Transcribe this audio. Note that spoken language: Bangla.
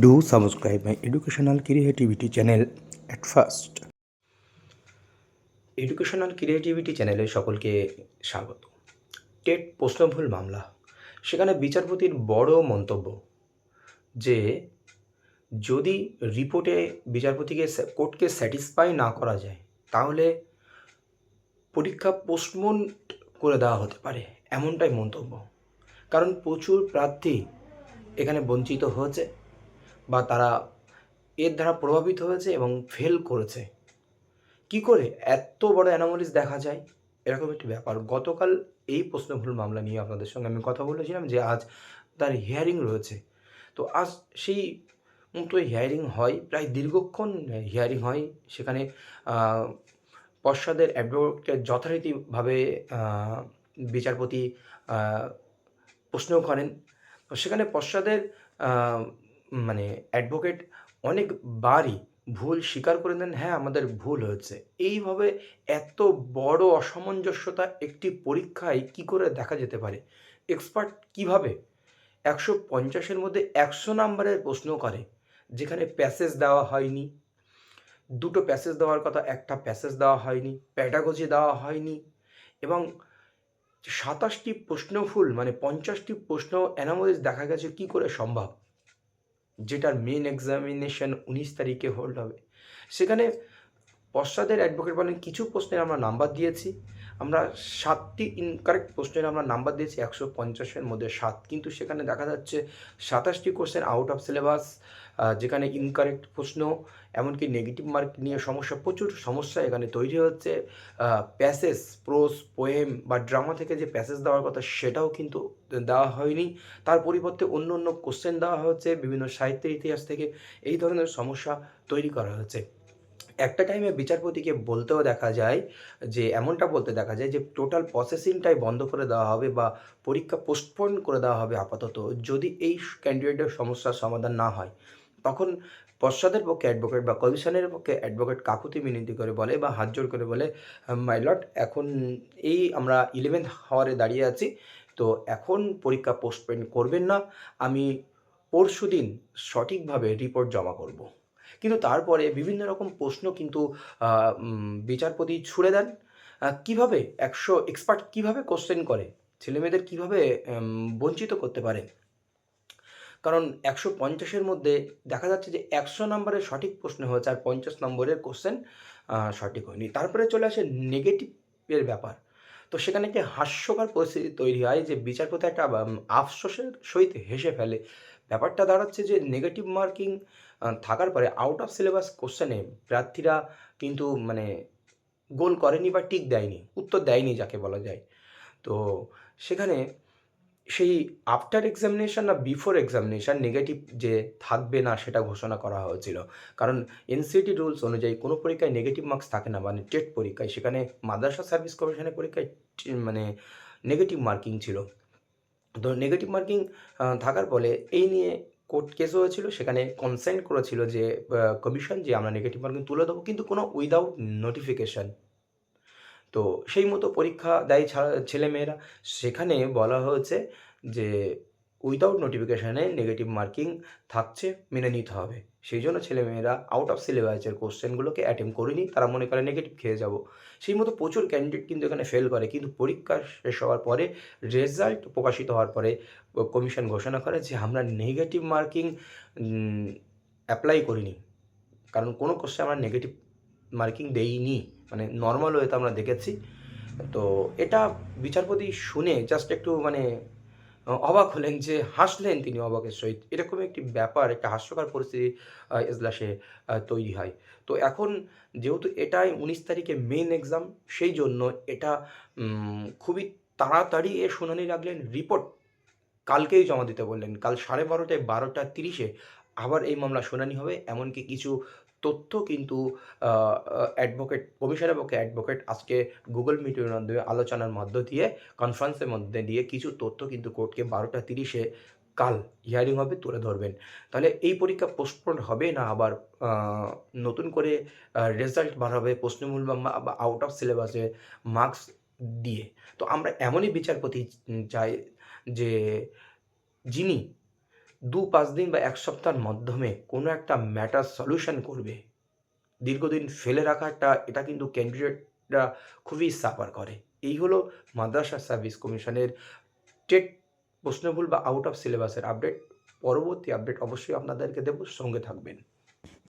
Do subscribe my educational creativity channel at first. Educational creativity চ্যানেলে সকলকে স্বাগত। টেট প্রশ্নভুল মামলা। সেখানে বিচারপতির বড় মন্তব্য যে, যদি রিপোর্টে বিচারপতিকে কোর্টকে স্যাটিসফাই না করা যায়, তাহলে পরীক্ষা পোস্টমোন করে দেওয়া হতে পারে, এমনটাই মন্তব্য। কারণ প্রচুর প্রার্থী এখানে বঞ্চিত হয়েছে। বা তারা এর দ্বারা প্রভাবিত হয়েছে এবং ফেল করেছে। কি করে? এত বড় অ্যানোমালিস দেখা যায়? এরকম একটি ব্যাপার। গতকাল এই প্রশ্নভুল মামলা নিয়ে আপনাদের সঙ্গে আমি কথা বলেছিলাম যে আজ তার হিয়ারিং রয়েছে। তো আজ সেই মতো হিয়ারিং হয়, প্রায় দীর্ঘক্ষণ হিয়ারিং হয়। সেখানে পশ্চাদের অ্যাডভোকেটকে যথারীতিভাবে বিচারপতি প্রশ্ন করেন। সেখানে পশ্চাদের মানে অ্যাডভোকেট অনেকবারই ভুল স্বীকার করে দেন হ্যাঁ আমাদের ভুল হয়েছে। এইভাবে এত বড় অসামঞ্জস্যতা একটি পরীক্ষায় কি করে দেখা যেতে পারে? এক্সপার্ট কীভাবে? একশো পঞ্চাশের মধ্যে একশো নাম্বারের প্রশ্ন করে, যেখানে প্যাসেজ দেওয়া হয়নি। দুটো প্যাসেজ দেওয়ার কথা, একটা প্যাসেজ দেওয়া হয়নি প্যাডাগজি দেওয়া হয়নি এবং সাতাশটি প্রশ্ন প্রশ্নফুল মানে পঞ্চাশটি প্রশ্ন অ্যানামোলিস দেখা গেছে কি করে সম্ভব? যেটার মেন এক্সামিনেশন উনিশ তারিখে হোল্ড হবে। সেখানে পশ্চাদের অ্যাডভোকেট বলেন, কিছু প্রশ্নের আমরা নাম্বার দিয়েছি। আমরা সাতটি ইনকারেক্ট প্রশ্নের আমরা নাম্বার দিয়েছি, একশো পঞ্চাশের মধ্যে সাত। কিন্তু সেখানে দেখা যাচ্ছে সাতাশটি কোশ্চেন আউট অফ সিলেবাস যেখানে ইনকারেক্ট প্রশ্ন, এমনকি নেগেটিভ মার্ক নিয়ে সমস্যা, প্রচুর সমস্যা এখানে তৈরি হচ্ছে। প্যাসেজ প্রোস পোয়েম বা ড্রামা থেকে যে প্যাসেজ দেওয়ার কথা সেটাও কিন্তু দেওয়া হয়নি। তার পরিবর্তে অন্য অন্য কোশ্চেন দেওয়া হচ্ছে, বিভিন্ন সাহিত্যের ইতিহাস থেকে এই ধরনের সমস্যা তৈরি করা হচ্ছে। একটা টাইমে বিচারপতিকে বলতেও দেখা যায় যে, এমনটা বলতে দেখা যায় যে টোটাল প্রসেসিংটাই বন্ধ করে দেওয়া হবে বা পরীক্ষা পোস্টপোন করে দেওয়া হবে আপাতত। যদি এই ক্যান্ডিডেটের সমস্যার সমাধান না হয়, তখন পশ্চাদের পক্ষে অ্যাডভোকেট বা কমিশনের পক্ষে অ্যাডভোকেট কাকুতি মিনতি করে বলে বা হাত জোর করে বলে মাইলট এখন এই আমরা ইলেভেন্থ হাওয়ারে দাঁড়িয়ে আছি, তো এখন পরীক্ষা পোস্টপোন করবেন না, আমি পরশু দিন সঠিকভাবে রিপোর্ট জমা করব। কিন্তু তারপরে বিভিন্ন রকম প্রশ্ন কিন্তু বিচারপতি ছুড়ে দেন। কীভাবে একশো এক্সপার্ট কীভাবে কোশ্চেন করে? ছেলেমেয়েদের কীভাবে বঞ্চিত করতে পারে? কারণ একশো পঞ্চাশের মধ্যে দেখা যাচ্ছে যে একশো নম্বরের সঠিক প্রশ্ন হয়েছে আর পঞ্চাশ নম্বরের কোশ্চেন সঠিক হয়নি। তারপরে চলে আসে নেগেটিভের ব্যাপার। তো সেখানে একটি হাস্যকর পরিস্থিতি তৈরি হয় যে বিচারপতি একটা আফসোসের সহিত হেসে ফেলে। ব্যাপারটা দাঁড়াচ্ছে যে নেগেটিভ মার্কিং থাকার পরে আউট অফ সিলেবাস কোশ্চেনে প্রার্থীরা কিন্তু মানে গোল করেনি বা টিক দেয়নি, উত্তর দেয়নি যাকে বলা যায়। তো সেখানে সেই আফটার এক্সামিনেশন না বিফোর এক্সামিনেশন নেগেটিভ যে থাকবে না সেটা ঘোষণা করা হয়েছিল। কারণ এনসিটি রুলস অনুযায়ী কোনো পরীক্ষায় নেগেটিভ মার্কস থাকে না মানে টেট পরীক্ষায়। সেখানে মাদ্রাসা সার্ভিস কমিশনের পরীক্ষায় মানে নেগেটিভ মার্কিং ছিল। তো নেগেটিভ মার্কিং থাকার ফলে এই নিয়ে কোর্ট কেস হয়েছিল, সেখানে কনসেন্ট করেছিল যে কমিশন যে আমরা নেগেটিভ মার্কিং তুলে দেবো, কিন্তু কোনো উইদাউট নোটিফিকেশান তো সেই মতো পরীক্ষা দেয় ছেলেমেয়েরা। সেখানে বলা হয়েছে যে উইদাউট নোটিফিকেশানে নেগেটিভ মার্কিং থাকছে, মেনে নিতে হবে। সেই জন্য ছেলেমেয়েরা আউট অফ সিলেবাসের কোশ্চেনগুলোকে অ্যাটেম্প করেনি তারা মনে করে নেগেটিভ খেয়ে যাব। সেই মতো প্রচুর ক্যান্ডিডেট কিন্তু এখানে ফেল করে, কিন্তু পরীক্ষা শেষ হওয়ার পরে রেজাল্ট প্রকাশিত হওয়ার পরে কমিশন ঘোষণা করে যে আমরা নেগেটিভ মার্কিং অ্যাপ্লাই করিনি। কারণ কোনো কোশ্চেন আমরা নেগেটিভ মার্কিং দেইনি মানে নর্মাল ওয়েতে আমরা দেখেছি। তো এটা বিচারপতি শুনে জাস্ট একটু মানে অবাক হলেন যে হাসলেন তিনি অবাকের সহিত। এরকম একটি ব্যাপার, একটা হাস্যকর পরিস্থিতি এজলাসে তৈরি হয়। তো এখন যেহেতু এটাই উনিশ তারিখে মেন এক্সাম সেই জন্য এটা খুবই তাড়াতাড়ি এ শুনানি রাখলেন রিপোর্ট কালকেই জমা দিতে বললেন। কাল সাড়ে বারোটায়, বারোটা তিরিশে আবার এই মামলা শুনানি হবে। এমনকি কিছু তথ্য কিন্তু অ্যাডভোকেট কমিশনের পক্ষে অ্যাডভোকেট আজকে গুগল মিটের মাধ্যমে আলোচনার মধ্য দিয়ে কনফারেন্সের মধ্যে দিয়ে কিছু তথ্য কিন্তু কোর্টকে বারোটা তিরিশে কাল হিয়ারিং হবে তুলে ধরবেন। তাহলে এই পরীক্ষা পোস্টপোন হবে না আবার নতুন করে রেজাল্ট বার হবে প্রশ্নমূল বা আউট অফ সিলেবাসে মার্কস দিয়ে। তো আমরা এমনই বিচারপতি চাই যে, যিনি দু পাঁচ দিন বা এক সপ্তাহের মাধ্যমে কোনো একটা ম্যাটার সলিউশন করবে। দীর্ঘদিন ফেলে রাখাটা, এটা কিন্তু ক্যান্ডিডেটরা খুবই সাফার করে। এই হলো মাদ্রাসা সার্ভিস কমিশনের টেট প্রশ্নভুল বা আউট অফ সিলেবাসের আপডেট পরবর্তী আপডেট অবশ্যই আপনাদেরকে দেব, সঙ্গে থাকবেন।